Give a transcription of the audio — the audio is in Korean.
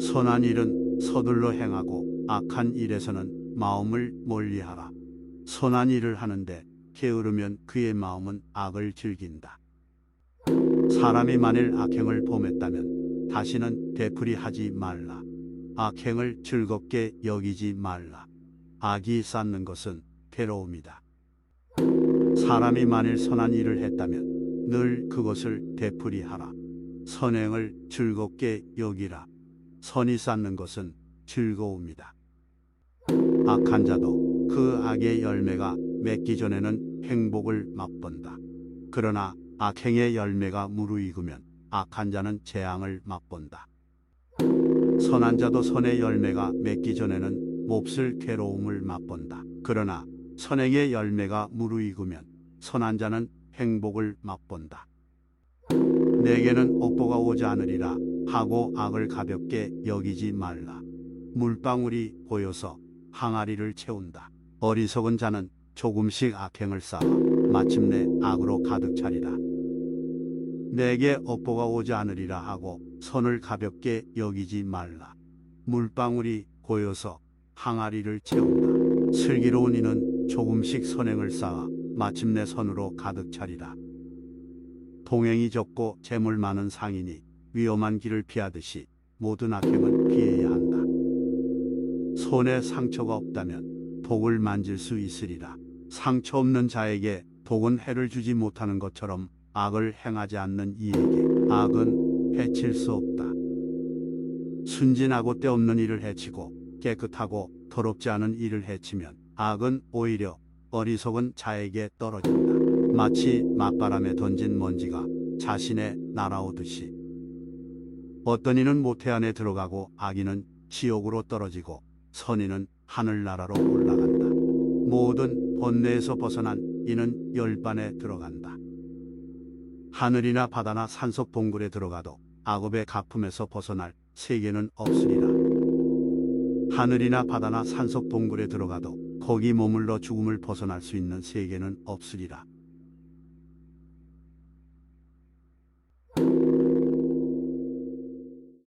선한 일은 서둘러 행하고 악한 일에서는 마음을 멀리하라. 선한 일을 하는데 게으르면 그의 마음은 악을 즐긴다. 사람이 만일 악행을 범했다면 다시는 되풀이하지 말라. 악행을 즐겁게 여기지 말라. 악이 쌓는 것은 괴로움이다. 사람이 만일 선한 일을 했다면 늘 그것을 되풀이하라. 선행을 즐겁게 여기라. 선이 쌓는 것은 즐거움이다. 악한 자도 그 악의 열매가 맺기 전에는 행복을 맛본다. 그러나 악행의 열매가 무르익으면 악한 자는 재앙을 맛본다. 선한 자도 선의 열매가 맺기 전에는 몹쓸 괴로움을 맛본다. 그러나 선행의 열매가 무르익으면 선한 자는 행복을 맛본다. 내게는 업보가 오지 않으리라 하고 악을 가볍게 여기지 말라. 물방울이 고여서 항아리를 채운다. 어리석은 자는 조금씩 악행을 쌓아 마침내 악으로 가득 차리라. 내게 업보가 오지 않으리라 하고 선을 가볍게 여기지 말라. 물방울이 고여서 항아리를 채운다. 슬기로운 이는 조금씩 선행을 쌓아 마침내 선으로 가득 차리라. 동행이 적고 재물 많은 상인이 위험한 길을 피하듯이 모든 악행은 피해야 한다. 손에 상처가 없다면 독을 만질 수 있으리라. 상처 없는 자에게 독은 해를 주지 못하는 것처럼 악을 행하지 않는 이에게 악은 해칠 수 없다. 순진하고 때없는 일을 해치고 깨끗하고 더럽지 않은 일을 해치면 악은 오히려 어리석은 자에게 떨어진다. 마치 맞바람에 던진 먼지가 자신에 날아오듯이 어떤 이는 모태 안에 들어가고 악인은 지옥으로 떨어지고 선인은 하늘나라로 올라간다. 모든 번뇌에서 벗어난 이는 열반에 들어간다. 하늘이나 바다나 산속 동굴에 들어가도 악업의 가품에서 벗어날 세계는 없으리라. 하늘이나 바다나 산속 동굴에 들어가도 거기 머물러 죽음을 벗어날 수 있는 세계는 없으리라.